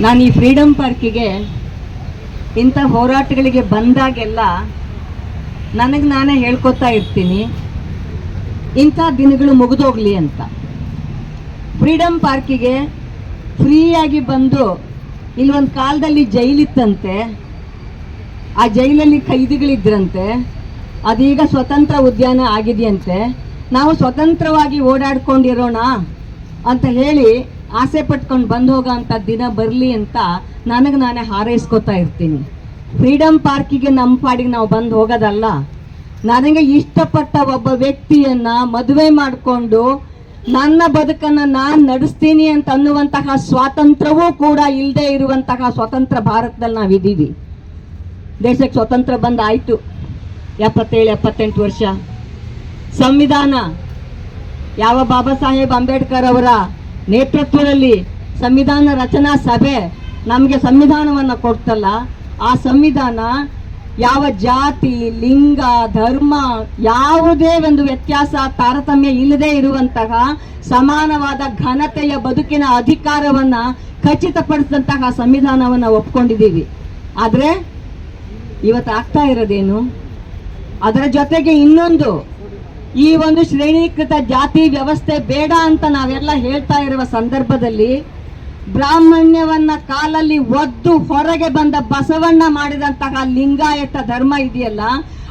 ನಾನು ಈ ಫ್ರೀಡಮ್ ಪಾರ್ಕಿಗೆ ಇಂಥ ಹೋರಾಟಗಳಿಗೆ ಬಂದಾಗೆಲ್ಲ ನನಗೆ ನಾನೇ ಹೇಳ್ಕೊತಾ ಇರ್ತೀನಿ. ಇಂಥ ದಿನಗಳು ಮುಗಿದೋಗ್ಲಿ ಅಂತ. ಫ್ರೀಡಮ್ ಪಾರ್ಕಿಗೆ ಫ್ರೀಯಾಗಿ ಬಂದು ಇಲ್ಲೊಂದು ಕಾಲದಲ್ಲಿ ಜೈಲಿತ್ತಂತೆ. ಆ ಜೈಲಲ್ಲಿ ಖೈದಿಗಳಿದ್ರಂತೆ ಅದೀಗ ಸ್ವತಂತ್ರ ಉದ್ಯಾನ ಆಗಿದೆಯಂತೆ. ನಾವು ಸ್ವತಂತ್ರವಾಗಿ ಓಡಾಡ್ಕೊಂಡಿರೋಣ ಅಂತ ಹೇಳಿ ಆಸೆ ಪಟ್ಕೊಂಡು ಬಂದು ಹೋಗೋ ಅಂಥ ದಿನ ಬರಲಿ ಅಂತ ನನಗೆ ನಾನೇ ಹಾರೈಸ್ಕೊತಾ ಇರ್ತೀನಿ. ಫ್ರೀಡಮ್ ಪಾರ್ಕಿಗೆ ನಮ್ಮ ಪಾಡಿಗೆ ನಾವು ಬಂದು ಹೋಗೋದಲ್ಲ. ನನಗೆ ಇಷ್ಟಪಟ್ಟ ಒಬ್ಬ ವ್ಯಕ್ತಿಯನ್ನು ಮದುವೆ ಮಾಡಿಕೊಂಡು ನನ್ನ ಬದುಕನ್ನು ನಾನು ನಡೆಸ್ತೀನಿ ಅಂತ ಅನ್ನುವಂತಹ ಸ್ವಾತಂತ್ರ್ಯವೂ ಕೂಡ ಇಲ್ಲದೆ ಇರುವಂತಹ ಸ್ವತಂತ್ರ ಭಾರತದಲ್ಲಿ ನಾವಿದ್ದೀವಿ ದೇಶಕ್ಕೆ ಸ್ವತಂತ್ರ ಬಂದಾಯಿತು ಎಪ್ಪತ್ತೇಳು, ಎಪ್ಪತ್ತೆಂಟು ವರ್ಷ. ಸಂವಿಧಾನ. ಯಾವ ಬಾಬಾ ಸಾಹೇಬ್ ಅಂಬೇಡ್ಕರ್ ಅವರ ನೇತೃತ್ವದಲ್ಲಿ ಸಂವಿಧಾನ ರಚನಾ ಸಭೆ ನಮಗೆ ಸಂವಿಧಾನವನ್ನು ಕೊಡ್ತಲ್ಲ, ಆ ಸಂವಿಧಾನ ಯಾವ ಜಾತಿ, ಲಿಂಗ, ಧರ್ಮ ಯಾವುದೇ ಒಂದು ವ್ಯತ್ಯಾಸ, ತಾರತಮ್ಯ ಇಲ್ಲದೆ ಇರುವಂತಹ ಸಮಾನವಾದ ಘನತೆಯ ಬದುಕಿನ ಅಧಿಕಾರವನ್ನು ಖಚಿತಪಡಿಸಿದಂತಹ ಸಂವಿಧಾನವನ್ನು ಒಪ್ಕೊಂಡಿದ್ದೀವಿ. ಆದರೆ ಇವತ್ತು ಆಗ್ತಾ ಇರೋದೇನು? ಅದರ ಜೊತೆಗೆ ಇನ್ನೊಂದು ಈ ಒಂದು ಶ್ರೇಣೀಕೃತ ಜಾತಿ ವ್ಯವಸ್ಥೆ ಬೇಡ ಅಂತ ನಾವೆಲ್ಲ ಹೇಳ್ತಾ ಇರುವ ಸಂದರ್ಭದಲ್ಲಿ ಬ್ರಾಹ್ಮಣ್ಯವನ್ನ ಕಾಲಲ್ಲಿ ಒದ್ದು ಹೊರಗೆ ಬಂದ ಬಸವಣ್ಣ ಮಾಡಿದಂತಹ ಲಿಂಗಾಯತ ಧರ್ಮ ಇದೆಯಲ್ಲ,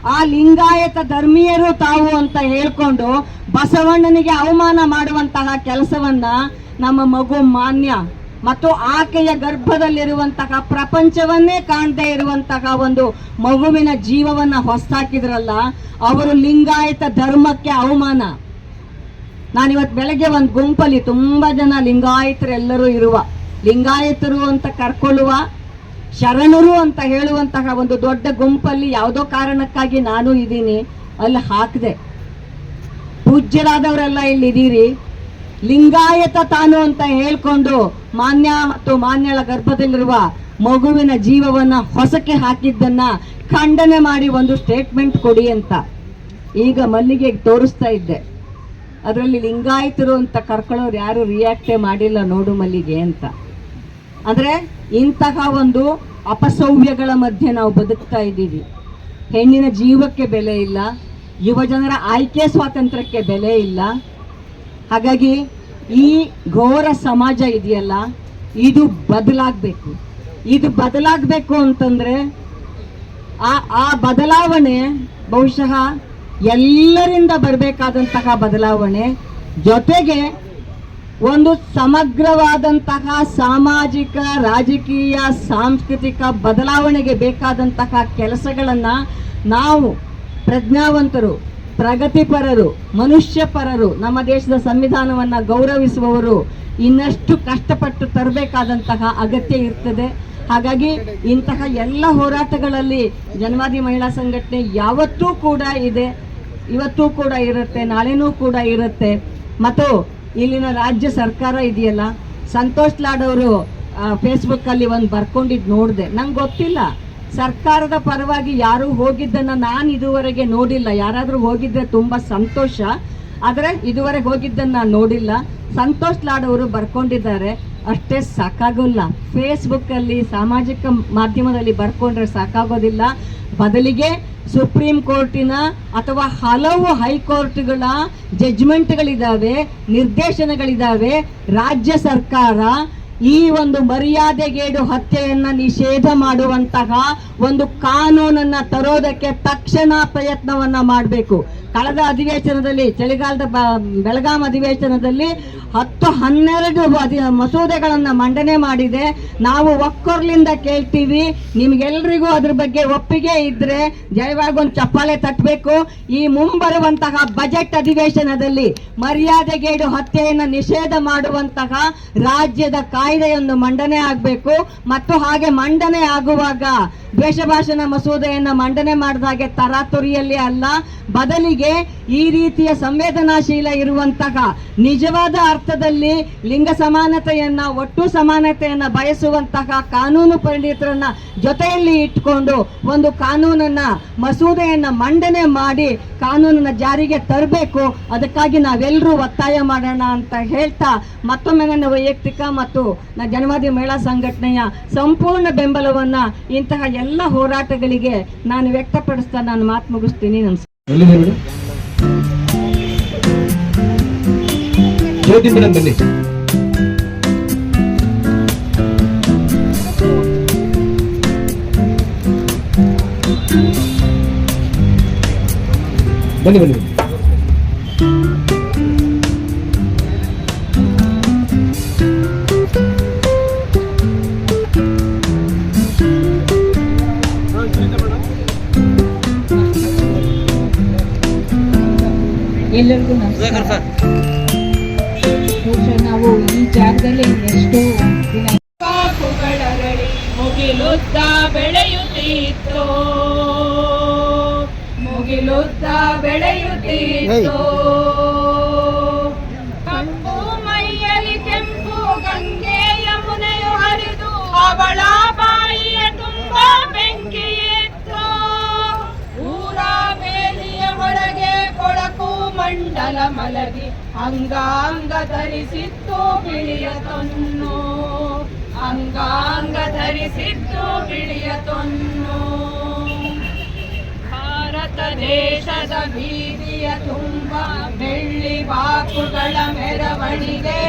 ಆ ಲಿಂಗಾಯತ ಧರ್ಮೀಯರು ತಾವು ಅಂತ ಹೇಳ್ಕೊಂಡು ಬಸವಣ್ಣನಿಗೆ ಅವಮಾನ ಮಾಡುವಂತಹ ಕೆಲಸವನ್ನ ನಮ್ಮ ಮಗು ಮಾನ್ಯ ಮತ್ತು ಆಕೆಯ ಗರ್ಭದಲ್ಲಿರುವಂತಹ ಪ್ರಪಂಚವನ್ನೇ ಕಾಣದೇ ಇರುವಂತಹ ಒಂದು ಮಗುವಿನ ಜೀವವನ್ನ ಹೊಸ್ತಾಕಿದ್ರಲ್ಲ, ಅವರು ಲಿಂಗಾಯತ ಧರ್ಮಕ್ಕೆ ಅವಮಾನ. ನಾನಿವತ್ತು ಬೆಳಗ್ಗೆ ಒಂದು ಗುಂಪಲ್ಲಿ ತುಂಬಾ ಜನ ಲಿಂಗಾಯತರೆಲ್ಲರೂ ಇರುವ, ಲಿಂಗಾಯತರು ಅಂತ ಕರ್ಕೊಳ್ಳುವ, ಶರಣರು ಅಂತ ಹೇಳುವಂತಹ ಒಂದು ದೊಡ್ಡ ಗುಂಪಲ್ಲಿ ಯಾವುದೋ ಕಾರಣಕ್ಕಾಗಿ ನಾನು ಇದ್ದೀನಿ ಅಲ್ಲಿ ಹಾಕಿದೆ. ಪೂಜ್ಯರಾದವರೆಲ್ಲ ಇಲ್ಲಿ ಇದೀರಿ ಲಿಂಗಾಯತ ತಾನು ಅಂತ ಹೇಳ್ಕೊಂಡು ಮಾನ್ಯ ಮತ್ತು ಮಾನ್ಯಳ ಗರ್ಭದಲ್ಲಿರುವ ಮಗುವಿನ ಜೀವವನ್ನ ಹೊಸಕ್ಕೆ ಹಾಕಿದ್ದನ್ನ ಖಂಡನೆ ಮಾಡಿ ಒಂದು ಸ್ಟೇಟ್ಮೆಂಟ್ ಕೊಡಿ ಅಂತ ಈಗ ಮಲ್ಲಿಗೆ ತೋರಿಸ್ತಾ ಇದ್ದೆ. ಅದರಲ್ಲಿ ಲಿಂಗಾಯತರು ಅಂತ ಕರ್ಕೊಳ್ಳೋರು ಯಾರು ರಿಯಾಕ್ಟೇ ಮಾಡಿಲ್ಲ ನೋಡು ಮಲ್ಲಿಗೆ ಅಂತ. ಅಂದ್ರೆ ಇಂತಹ ಒಂದು ಅಪಸೌವ್ಯಗಳ ಮಧ್ಯೆ ನಾವು ಬದುಕ್ತಾ ಇದ್ದೀವಿ. ಹೆಣ್ಣಿನ ಜೀವಕ್ಕೆ ಬೆಲೆ ಇಲ್ಲ ಯುವ ಜನರ ಆಯ್ಕೆ ಸ್ವಾತಂತ್ರ್ಯಕ್ಕೆ ಬೆಲೆ ಇಲ್ಲ. ಹಾಗಾಗಿ ಈ ಘೋರ ಸಮಾಜ ಇದೆಯಲ್ಲ, ಇದು ಬದಲಾಗಬೇಕು. ಇದು ಬದಲಾಗಬೇಕು ಅಂತಂದ್ರೆ ಆ ಆ ಬದಲಾವಣೆ ಬಹುಶಃ ಎಲ್ಲರಿಂದ ಬರಬೇಕಾದಂತಹ ಬದಲಾವಣೆ, ಜೊತೆಗೆ ಒಂದು ಸಮಗ್ರವಾದಂತಹ ಸಾಮಾಜಿಕ, ರಾಜಕೀಯ, ಸಾಂಸ್ಕೃತಿಕ ಬದಲಾವಣೆಗೆ ಬೇಕಾದಂತಹ ಕೆಲಸಗಳನ್ನು ನಾವು ಪ್ರಜ್ಞಾವಂತರು ಪ್ರಗತಿಪರರು, ಮನುಷ್ಯಪರರು, ನಮ್ಮ ದೇಶದ ಸಂವಿಧಾನವನ್ನ ಗೌರವಿಸುವವರು ಇನ್ನಷ್ಟು ಕಷ್ಟಪಟ್ಟು ತರಬೇಕಾದಂತಹ ಅಗತ್ಯ ಇರ್ತದೆ. ಹಾಗಾಗಿ ಇಂತಹ ಎಲ್ಲ ಹೋರಾಟಗಳಲ್ಲಿ ಜನವಾದಿ ಮಹಿಳಾ ಸಂಘಟನೆ ಯಾವತ್ತೂ ಕೂಡ ಇದೆ. ಇವತ್ತೂ ಕೂಡ ಇರುತ್ತೆ, ನಾಳೆನೂ ಕೂಡ ಇರುತ್ತೆ. ಮತ್ತು ಇಲ್ಲಿನ ರಾಜ್ಯ ಸರ್ಕಾರ ಇದೆಯಲ್ಲ, ಸಂತೋಷ್ ಲಾಡ್ ಅವರು ಫೇಸ್ಬುಕ್ ಅಲ್ಲಿ ಒಂದು ಬರ್ಕೊಂಡಿದ್ದು ನೋಡಿದೆ. ನಂಗೆ ಗೊತ್ತಿಲ್ಲ. ಸರ್ಕಾರದ ಪರವಾಗಿ ಯಾರು ಹೋಗಿದ್ದನ್ನ ನಾನು ಇದುವರೆಗೆ ನೋಡಿಲ್ಲ. ಯಾರಾದರೂ ಹೋಗಿದ್ರೆ ತುಂಬಾ ಸಂತೋಷ. ಆದರೆ ಇದುವರೆಗೆ ಹೋಗಿದ್ದನ್ನ ನಾನು ನೋಡಿಲ್ಲ. ಸಂತೋಷ್ ಲಾಡ್ ಅವರು ಬರ್ಕೊಂಡಿದ್ದಾರೆ. ಅಷ್ಟೇ ಸಾಕಾಗೋಲ್ಲ. ಫೇಸ್ಬುಕ್ಕಲ್ಲಿ, ಸಾಮಾಜಿಕ ಮಾಧ್ಯಮದಲ್ಲಿ ಬರ್ಕೊಂಡ್ರೆ ಸಾಕಾಗೋದಿಲ್ಲ. ಬದಲಿಗೆ ಸುಪ್ರೀಂ ಕೋರ್ಟಿನ ಅಥವಾ ಹಲವು ಹೈಕೋರ್ಟ್ಗಳ ಜಜ್ಮೆಂಟ್ಗಳಿದ್ದಾವೆ ನಿರ್ದೇಶನಗಳಿದ್ದಾವೆ ರಾಜ್ಯ ಸರ್ಕಾರ ಈ ಒಂದು ಮರ್ಯಾದೆಗೇಡು ಹತ್ಯೆಯನ್ನ ನಿಷೇಧ ಮಾಡುವಂತಹ ಒಂದು ಕಾನೂನನ್ನ ತರೋದಕ್ಕೆ ತಕ್ಷಣ ಪ್ರಯತ್ನವನ್ನ ಮಾಡಬೇಕು. ಕಳೆದ ಅಧಿವೇಶನದಲ್ಲಿ, ಚಳಿಗಾಲದ ಬೆಳಗಾಂ ಅಧಿವೇಶನದಲ್ಲಿ ಹತ್ತು ಹನ್ನೆರಡು ಮಸೂದೆಗಳನ್ನ ಮಂಡನೆ ಮಾಡಿದೆ. ನಾವು ಒಕ್ಕೊರ್ಲಿಂದ ಕೇಳ್ತೀವಿ. ನಿಮ್ಗೆಲ್ರಿಗೂ ಅದ್ರ ಬಗ್ಗೆ ಒಪ್ಪಿಗೆ ಇದ್ರೆ ಜಯವಾಗಿ ಒಂದು ಚಪ್ಪಾಳೆ ತಟ್ಟಬೇಕು ಈ ಮುಂಬರುವಂತಹ ಬಜೆಟ್ ಅಧಿವೇಶನದಲ್ಲಿ ಮರ್ಯಾದೆಗೇಡು ಹತ್ಯೆಯನ್ನು ನಿಷೇಧ ಮಾಡುವಂತಹ ರಾಜ್ಯದ ಕಾಯ್ದೆಯೊಂದು ಮಂಡನೆ ಆಗಬೇಕು. ಮತ್ತು ಹಾಗೆ ಮಂಡನೆ ಆಗುವಾಗ ದ್ವೇಷ ಭಾಷಣ ಮಸೂದೆಯನ್ನ ಮಂಡನೆ ಮಾಡಿದ ಹಾಗೆ ತರಾತುರಿಯಲ್ಲಿ ಅಲ್ಲ, ಬದಲಿಗೆ ಈ ರೀತಿಯ ಸಂವೇದನಾಶೀಲ ಇರುವಂತಹ ನಿಜವಾದ ಅರ್ಥದಲ್ಲಿ ಲಿಂಗ ಸಮಾನತೆಯನ್ನ, ಒಟ್ಟು ಸಮಾನತೆಯನ್ನ ಬಯಸುವಂತಹ ಕಾನೂನು ಪರಿಣಿತರನ್ನ ಜೊತೆಯಲ್ಲಿ ಇಟ್ಕೊಂಡು ಒಂದು ಕಾನೂನನ್ನ, ಮಸೂದೆಯನ್ನ ಮಂಡನೆ ಮಾಡಿ ಕಾನೂನನ್ನ ಜಾರಿಗೆ ತರಬೇಕು. ಅದಕ್ಕಾಗಿ ನಾವೆಲ್ಲರೂ ಒತ್ತಾಯ ಮಾಡೋಣ ಅಂತ ಹೇಳ್ತಾ ಮತ್ತೊಮ್ಮೆ ನನ್ನ ವೈಯಕ್ತಿಕ ಮತ್ತು ಜನವಾದಿ ಮಹಿಳಾ ಸಂಘಟನೆಯ ಸಂಪೂರ್ಣ ಬೆಂಬಲವನ್ನ ಇಂತಹ ಎಲ್ಲ ಹೋರಾಟಗಳಿಗೆ ನಾನು ವ್ಯಕ್ತಪಡಿಸ್ತಾ ನಾನು ಮಾತು ಮುಗಿಸ್ತೀನಿ. ನಮಸ್ಕಾರ. ಎಲ್ಲಿದೆ ಮೇಡಮ್ ಜ್ಯೋತಿ ಮೇಡಮ್ ಬನ್ನಿ ಬನ್ನಿ ಬನ್ನಿ ಎಲ್ಲರಿಗೂ ನಮಸ್ಕಾರ ಬಹುಶಃ ನಾವು ಈ ಜಾಗದಲ್ಲಿ ಎಷ್ಟೋ ದಿನ ಕಾಪುಗಳರಳಿ ಮುಗಿಲುದ್ದ ಬೆಳೆಯುತ್ತಿತ್ತು? ಮುಗಿಲುದ್ದ ಬೆಳೆಯುತ್ತಿತ್ತು? ಕಪ್ಪು ಮೈಯಲ್ಲಿ ಕೆಂಪು ಗಂಗೆ ಯಮುನೆಯು ಹರಿದು ಅವಳ ಬಾಯಿಯ ತುಂಬ ಮಂಡಲ ಮಲಗಿ ಅಂಗಾಂಗ ಧರಿಸಿತ್ತು ಬಿಳಿಯ ತೊನ್ನು. ಅಂಗಾಂಗ ಧರಿಸಿತ್ತು ಬಿಳಿಯ ತೊನ್ನು. ಭಾರತ ದೇಶದ ಬೀದಿಯ ತುಂಬ ಬೆಳ್ಳಿ ಬಾಕುಗಳ ಮೆರವಣಿಗೆ.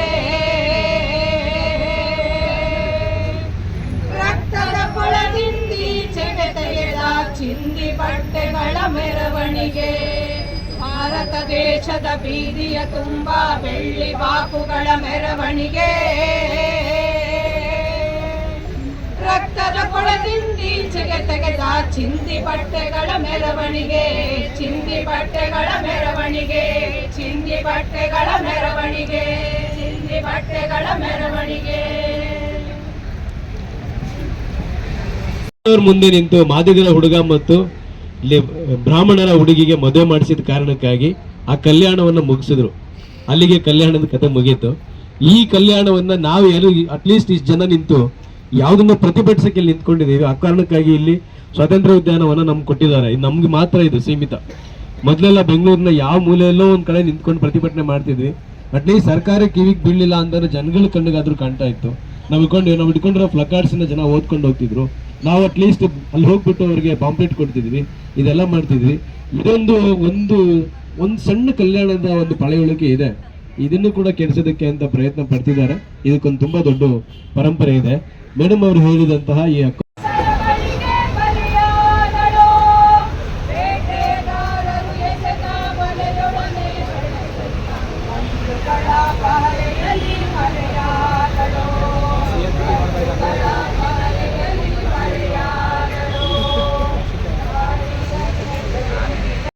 ರಕ್ತದ ಕೊಳದಿಂದೀಚೆಗೆ ತೆಗೆದ ಚಿಂದಿ ಬಟ್ಟೆಗಳ ಮೆರವಣಿಗೆ. ಭಾರತ ದೇಶದ ಬೀದಿಯ ತುಂಬ ಬೆಳ್ಳಿ ಬಾಕುಗಳ ಮೆರವಣಿಗೆ. ರಕ್ತದ ಕೊಳದಿಂದೀಚೆಗೆ ತೆಗೆದ ಚಿಂದಿ ಬಟ್ಟೆಗಳ ಮೆರವಣಿಗೆ. ಚಿಂದಿ ಬಟ್ಟೆಗಳ ಮೆರವಣಿಗೆ. ಚಿಂದಿ ಬಟ್ಟೆಗಳ ಮೆರವಣಿಗೆ. ಚಿಂದಿ ಬಟ್ಟೆಗಳ ಮೆರವಣಿಗೆ. ಮುಂದೆ ನಿಂತು ಮಾದಿಗರ ಹುಡುಗ ಮತ್ತು ಇಲ್ಲಿ ಬ್ರಾಹ್ಮಣರ ಹುಡುಗಿಗೆ ಮದುವೆ ಮಾಡಿಸಿದ ಕಾರಣಕ್ಕಾಗಿ ಆ ಕಲ್ಯಾಣವನ್ನ ಮುಗಿಸಿದ್ರು. ಅಲ್ಲಿಗೆ ಕಲ್ಯಾಣದ ಕತೆ ಮುಗೀತು. ಈ ಕಲ್ಯಾಣವನ್ನ ನಾವು ಏನು ಅಟ್ಲೀಸ್ಟ್ ಇಷ್ಟು ಜನ ನಿಂತು ಯಾವುದನ್ನ ಪ್ರತಿಭಟಿಸಕ್ಕೆ ನಿಂತ್ಕೊಂಡಿದ್ದೀವಿ. ಆ ಕಾರಣಕ್ಕಾಗಿ ಇಲ್ಲಿ ಸ್ವಾತಂತ್ರ್ಯ ಉದ್ಯಾನವನ್ನು ನಮ್ಗೆ ಕೊಟ್ಟಿದ್ದಾರೆ. ಇದು ನಮ್ಗೆ ಮಾತ್ರ ಇದು ಸೀಮಿತ. ಮೊದಲೆಲ್ಲ ಬೆಂಗಳೂರಿನ ಯಾವ ಮೂಲೆಯಲ್ಲೋ ಒಂದು ಕಡೆ ನಿಂತ್ಕೊಂಡು ಪ್ರತಿಭಟನೆ ಮಾಡ್ತಿದ್ವಿ. ಅಟ್ಲೀಸ್ಟ್ ಸರ್ಕಾರ ಕಿವಿಗೆ ಬೀಳಲಿಲ್ಲ ಅಂದ್ರೆ ಜನಗಳ ಕಣ್ಣಿಗಾದ್ರೂ ಕಾಣ್ತಾ ಇತ್ತು. ನಾವು ಇಟ್ಕೊಂಡು, ನಾವು ಇಟ್ಕೊಂಡಿರೋ ಫ್ಲಕಾರ್ಡ್ಸ್ ಜನ ಓದ್ಕೊಂಡು ಹೋಗ್ತಿದ್ರು. ನಾವು ಅಟ್ಲೀಸ್ಟ್ ಅಲ್ಲಿ ಹೋಗ್ಬಿಟ್ಟು ಅವ್ರಿಗೆ ಪಾಂಪ್ಲೆಟ್ ಕೊಡ್ತಿದ್ವಿ. ಇದೆಲ್ಲ ಮಾಡ್ತಿದ್ವಿ. ಇದೊಂದು ಒಂದು ಒಂದು ಸಣ್ಣ ಕಲ್ಯಾಣದ ಒಂದು ಪಳೆಯುಳಿಕೆ ಇದೆ. ಇದನ್ನು ಕೂಡ ಕೆಡಿಸೋದಕ್ಕೆ ಅಂತ ಪ್ರಯತ್ನ ಪಡ್ತಿದ್ದಾರೆ. ಇದಕ್ಕೊಂದು ತುಂಬಾ ದೊಡ್ಡ ಪರಂಪರೆ ಇದೆ. ಮೇಡಮ್ ಅವರು ಹೇಳಿದಂತಹ ಈ